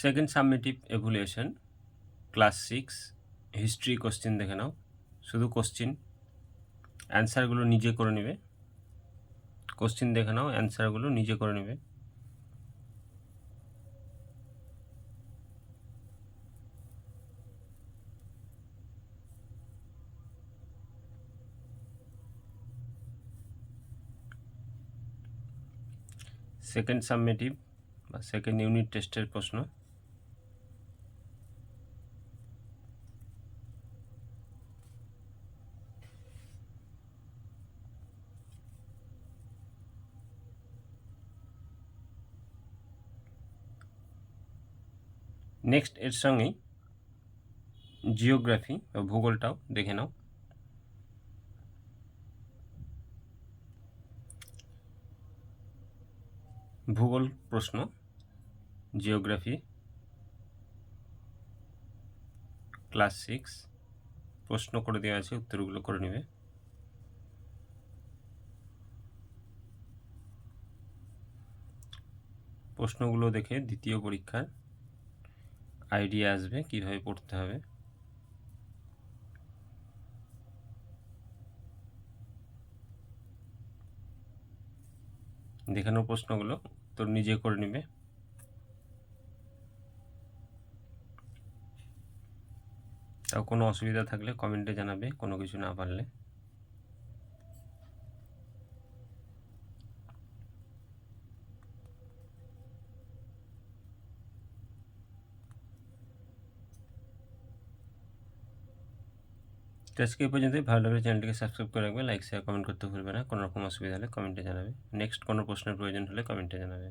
Second summative evaluation class six, history question দেখে নাও, শুধু কোশ্চিন। অ্যান্সারগুলো নিজে করে নেবে। কোশ্চিন দেখে নাও, অ্যান্সারগুলো নিজে করে নেবে। সেকেন্ড সাবমিটিভ বা সেকেন্ড ইউনিট টেস্টের প্রশ্ন। নেক্সট এর সঙ্গেই জিওগ্রাফি বা ভূগোলটাও দেখে নাও। ভূগোল প্রশ্ন জিওগ্রাফি ক্লাস সিক্স প্রশ্ন করে দেওয়া আছে, উত্তরগুলো করে নেবে। প্রশ্নগুলো দেখে দ্বিতীয় পরীক্ষার আইডিয়া আসবে কীভাবে পড়তে হবে। দেখানো প্রশ্নগুলো তোর নিজে করে নেবে। তাও কোনো অসুবিধা থাকলে কমেন্টে জানাবে, কোনো কিছু না পারলে। তো আজকে এই পর্যন্তই। ভালো লাগলে চ্যানেলটিকে সাবস্ক্রাইব করে রাখবে লাইক শেয়ার কমেন্ট করতে ভুলবে না। কোনো রকম অসুবিধা হলে কমেন্টে জানাবে। নেক্সট কোনো প্রশ্নের প্রয়োজন হলে কমেন্টে জানাবে।